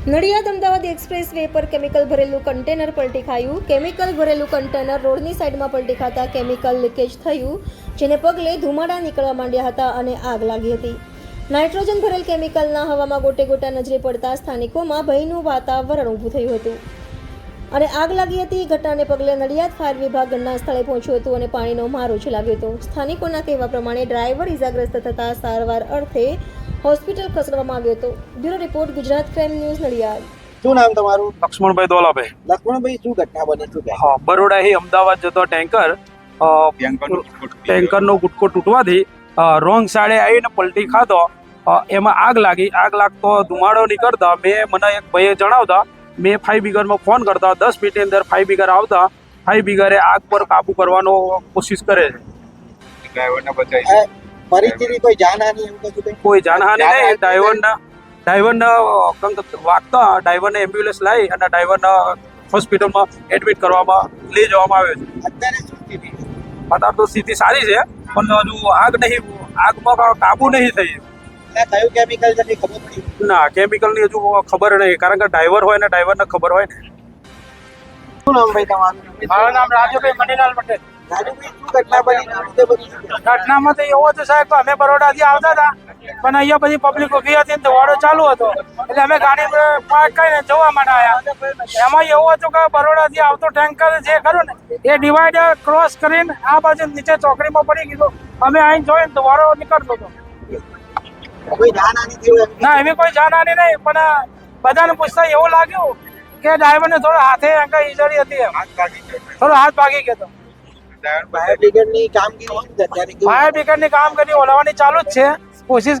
Nadiad Ahmedabad express way પર chemical ભરેલું container પલટી ખાયું. કેમિકલ ભરેલું કન્ટેનર રોડની સાઈડમાં પલટી ખાતા કેમિકલ લીકેજ થયું, જેને પગલે ધુમાડા નીકળવા માંડ્યા હતા અને આગ લાગી હતી. નાઇટ્રોજન ભરેલ કેમિકલના હવામાં ગોટે ગોટા નજરે પડતા સ્થાનિકોમાં ભયનું વાતાવરણ ઊભું થયું હતું. અને આગ લાગી હતી ઘટનાને પગલે નડિયાદ ફાયર વિભાગ ઘટના સ્થળે પહોંચ્યું હતું અને પાણીનો મારો ચલાવ્યો હતો. સ્થાનિકોના કહેવા પ્રમાણે ડ્રાઈવર ઇજાગ્રસ્ત થતા સારવાર અર્થે હોસ્પિટલ ખસેડવામાં આવ્યો હતો. Bureau report Gujarat crime news Nadiad. શું નામ તમારું? લક્ષ્મણભાઈ દોલાભાઈ. લક્ષ્મણભાઈ શું ઘટના બની? શું હા બરોડાથી અમદાવાદ જતો ટેન્કર ટેન્કરનો ગુટકો તૂટવાથી રોંગ સાડે આવીને પલટી ખાધો. એમાં આગ લાગી. આગ લાગતો ધુમાડો નીકળતા મેં મને એક ભાઈએ જણાવતા મેં ફાઈવ બિગરમાં ફોન કરતા દસ મિનિટની અંદર ફાઈવ બિગર આવતા ફાઈવ બિગરે આગ પર કાબુ કરવાનો કોશિશ કરે છે. આ પરિસ્થિતિ કોઈ જાનહાની એવું કશું કંઈ? કોઈ જાનહાનિ નહીં. ડ્રાઈવરના ડ્રાઈવરના કંઈક વાગતા ડ્રાઈવરને એમ્બ્યુલન્સ લાવી અને ડ્રાઈવરના હોસ્પિટલમાં એડમિટ કરવામાં લઈ જવામાં આવ્યો છે. અત્યારે શું સ્થિતિ? અત્યારે તો સ્થિતિ સારી છે પણ હજુ આગ નહીં આગમાં કાબુ નહીં થઈ. કયું કેમિકલ છે ખબર પડી? ના કેમિકલની હજુ ખબર નહીં કારણ કે ડ્રાઈવર હોય ને ડ્રાઈવરને ખબર હોય ને. શું નામ ભાઈ તમારું? મારું નામ રાજુભાઈ મનીલાલ પટેલ. તે? ઘટનામાં તો એવો હતો સાહેબ કે અમે બરોડાથી આવતા હતા, પણ અહીંયા પછી પબ્લિક ઊભી હતી ને દોડો ચાલુ હતો. એટલે અમે ગાડી પાર્ક કરીને જોવા માટે આવ્યા એમાં એવું હતું કે બરોડાથી આવતો ટેન્કર જે ખરું ને, એ ડિવાઈડર ક્રોસ કરીને આ બાજુ નીચે ચોકડીમાં પડી ગયું અમે અહીં જોઈને દોડો નીકળતો હતો. ના, એવી કોઈ જાનહાની નહીં, પણ બધાને પૂછતા એવું લાગ્યું કે ડ્રાઈવરને થોડો હાથે અંકા ઈજડી હતી થોડો હાથ ભાગી ગયો ફાયર બ્રિગેડની કામગીરી શું છે અત્યારે? ફાયર બ્રિગેડની કામ કરી ઓલાવવાની ચાલુ જ છે કોશિશ